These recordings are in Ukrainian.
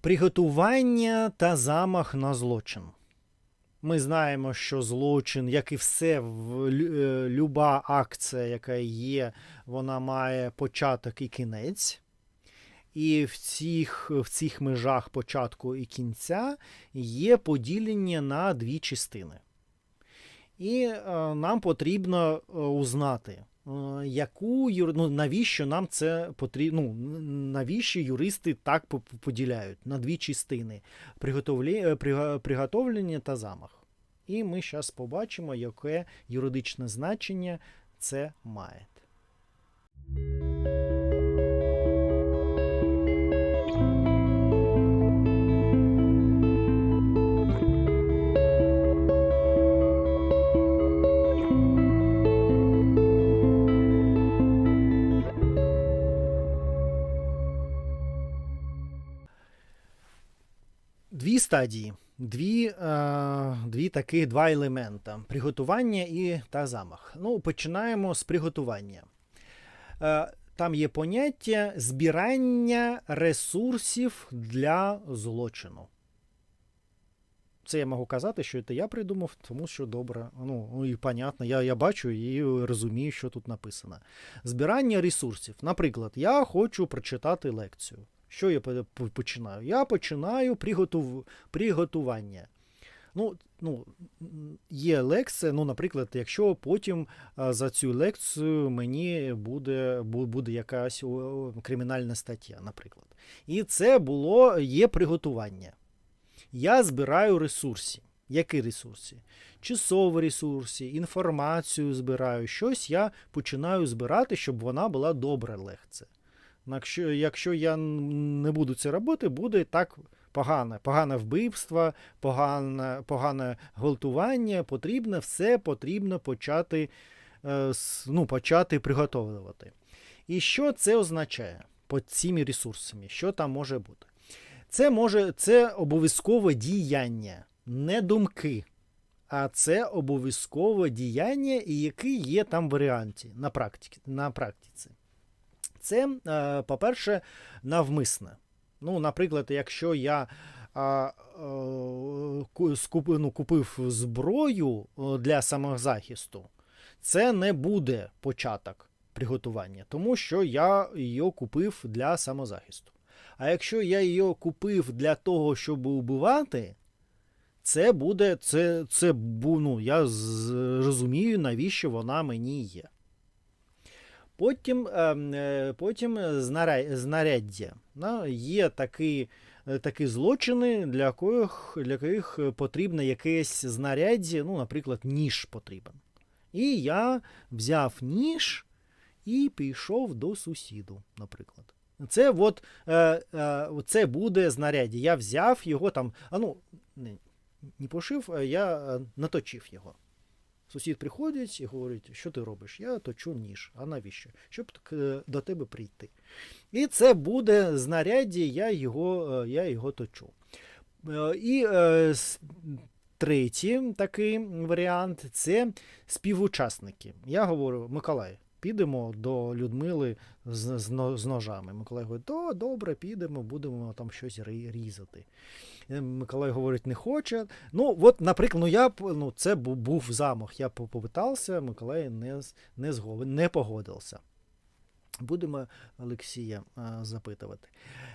Приготування та замах на злочин. Ми знаємо, що злочин, як і все, е, люба акція, яка є, вона має початок і кінець. І в цих, в цих межах початку і кінця є поділення на дві частини. І е, нам потрібно е, узнати, яку юр... ну, навіщо нам це потрібно, ну, навіщо юристи так по- по- поділяють на дві частини е, приготовлення та замах. І ми зараз побачимо, яке юридичне значення це має. Стадії, дві, е, дві таких два елемента: приготування і та замах. Ну, починаємо з приготування. Е, там є поняття збирання ресурсів для злочину. Це я можу казати, що це я придумав, тому що добре. Ну, ну і понятно, я, я бачу і розумію, що тут написано. Збирання ресурсів. Наприклад, я хочу прочитати лекцію. Що я по- по- починаю? Я починаю приготув... приготування. Ну, ну, є лекція, ну, наприклад, якщо потім за цю лекцію мені буде, буде якась кримінальна стаття, наприклад. І це було є приготування. Я збираю ресурси. Які ресурси? Часові ресурси, інформацію збираю. Щось я починаю збирати, щоб вона була добра лекція. Якщо, якщо я не буду це робити, буде так погано. Погане вбивство, погане, погане гвалтування. Потрібно все потрібно почати, е, ну, почати приготовувати. І що це означає по цими ресурсами? Що там може бути? Це може це обов'язкове діяння, не думки. А це обов'язкове діяння, і які є там варіанті на практиці. На практиці. Це, е, по-перше, навмисне. Ну, наприклад, якщо я а, е, ну, купив зброю е, для самозахисту, це не буде початок приготування, тому що я її купив для самозахисту. А якщо я її купив для того, щоб убивати, це буде, це, це ну, я з- розумію, навіщо вона мені є. Потім, ем, е, потім знаряддя. Є такі, е, такі злочини, для яких, для яких потрібно якесь знаряддя, ну, наприклад, ніж потрібен. І я взяв ніж і пішов до сусіду, наприклад. Це от, е, е, це буде знаряддя. Я взяв його там, а ну, не, не пошив, я е, наточив його. Сусід приходить і говорить, що ти робиш? Я точу ніж. А навіщо? Щоб до тебе прийти. І це буде знаряддя, я його, е, я його точу. Е, І е, третій такий варіант це співучасники. Я говорю, Миколай, підемо до Людмили з, з, з ножами. Миколай говорить, то добре, підемо, будемо там щось різати. Е, Миколай говорить, не хоче. Ну, от, наприклад, ну я ну, це був замах. Я попитався, Миколай не, не, згов... не погодився. Будемо Олексія запитувати.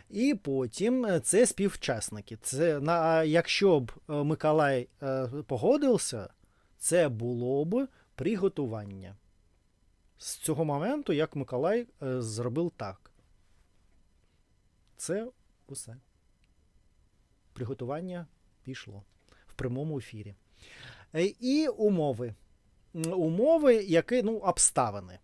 І потім е, це співчасники. Це, на, якщо б е, Миколай е, погодився, це було б приготування. З цього моменту, як Миколай е, зробив так. Це усе. Приготування пішло в прямому ефірі. Е, І умови. Умови, які, ну, обставини.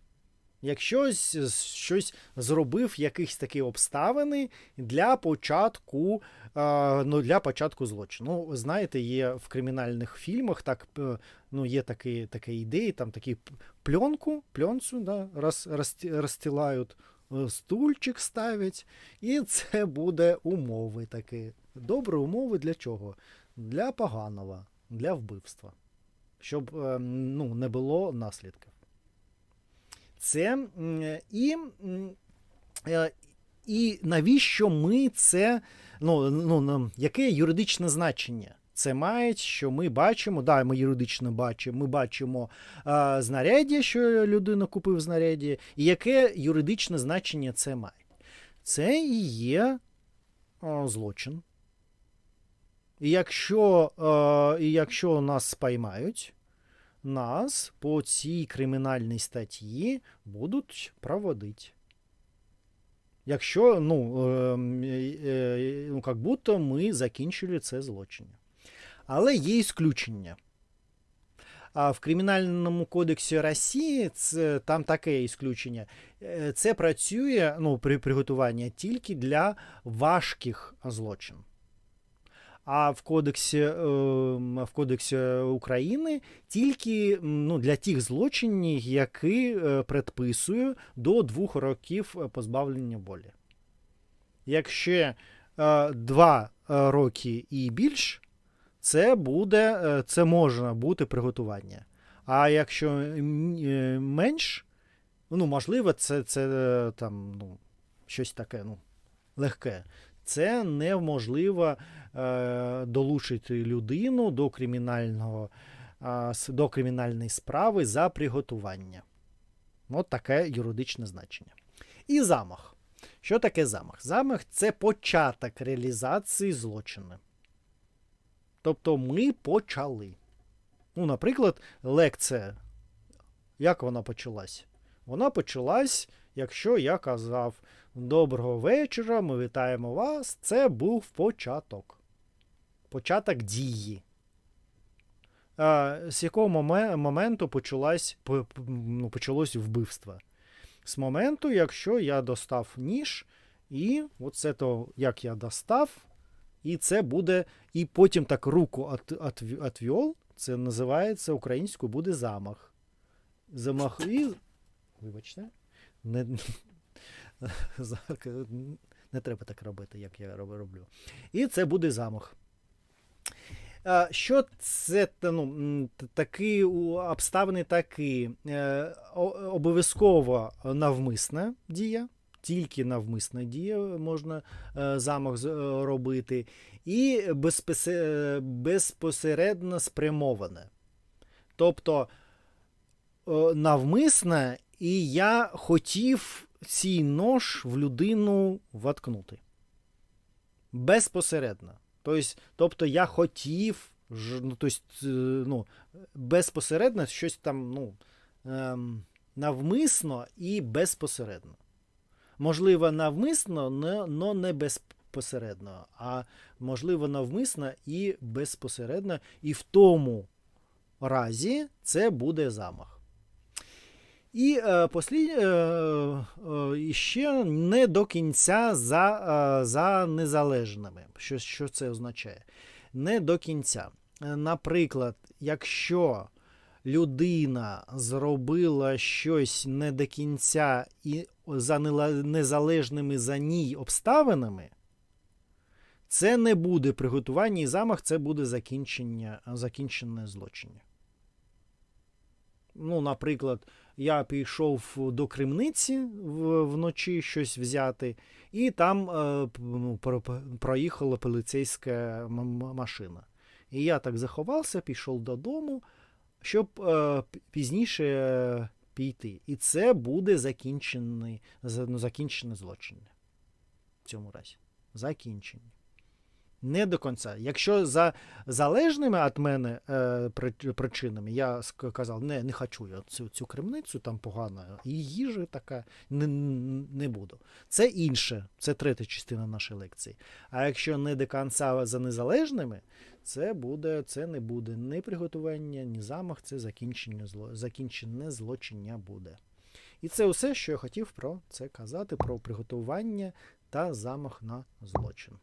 Якщо щось, зробив якісь такі обставини для початку, е, ну, для початку злочину. Ну, знаєте, є в кримінальних фільмах так, е, ну, є такі, такі ідеї, там такі пленку, пленцю да, роз, розті- розстилають, е, стульчик ставлять, і це буде умови такі. Добрі умови для чого? Для поганого, для вбивства. Щоб е, ну, не було наслідків. Це і, е, і навіщо ми це, ну, ну, ну яке юридичне значення? Це має, що ми бачимо, да, ми юридично бачимо, ми бачимо а, знаряддя, що людина купив знаряддя, і яке юридичне значення це має? Це і є а, злочин. І якщо, і якщо нас спіймають, нас по цій кримінальній статті будуть проводити. Якщо, ну, е, е, ну, як будто ми закінчили це злочин. Але є ісключення. А в Кримінальному кодексі Росії це, там таке ісключення. Е, Це працює ну, при приготуванні тільки для важких злочин. А в кодексі, е, в кодексі України тільки ну, для тих злочинів, які е, предписує до двох років позбавлення волі. Якщо е, два е, роки і більш, це буде, е, це може бути приготування. А якщо е, менш, ну, можливо, це, це е, там, ну, щось таке ну, легке. Це неможливо е, долучити людину до кримінального до кримінальної справи за приготування. От таке юридичне значення. І замах. Що таке замах? Замах це початок реалізації злочину. Тобто ми почали. Ну, наприклад, лекція. Як вона почалась? Вона почалась, якщо я казав Доброго вечора, ми вітаємо вас. Це був початок. Початок дії. З якого моменту почалась, по- по- ну, почалось вбивство? З моменту, якщо я достав ніж, і от це то, як я достав, і це буде. І потім так руку от, от, це називається українською буде замах. Замах і. Вибачте. Не, не треба так робити, як я роблю. І це буде замах. Що це ну, такі обставини такі? Е, Обов'язково навмисна дія, тільки навмисна дія можна е, замах е, робити, і безпосередньо спрямоване. Тобто навмисне, і я хотів цей нож в людину воткнути. Безпосередньо. Тобто, тобто я хотів, ну, тобто, ну, безпосередньо щось там, ну, ем, навмисно і безпосередньо. Можливо, навмисно, але не безпосередньо, а можливо, навмисно і безпосередньо. І в тому разі це буде замах. І е, послід, е, е, ще не до кінця за, е, за незалежними. Що, що це означає? Не до кінця. Е, Наприклад, якщо людина зробила щось не до кінця і за незалежними за ній обставинами, це не буде приготування і замах, це буде закінчення, закінчене злочиння. Ну, наприклад, я пішов до кримниці вночі щось взяти, і там е, ну, про- проїхала поліцейська машина. І я так заховався, пішов додому, щоб е, пізніше піти. І це буде закінчений, ну, закінчене злочин. В цьому разі. Закінчення. Не до кінця. Якщо за залежними від мене е, причинами, я казав, не, не хочу я цю, цю кремницю, там погана, і їжа така, не, не буду. Це інше, це третя частина нашої лекції. А якщо не до кінця за незалежними, це буде, це не буде ні приготування, ні замах, це закінчення зло, закінчене злочиння буде. І це все, що я хотів про це казати, про приготування та замах на злочин.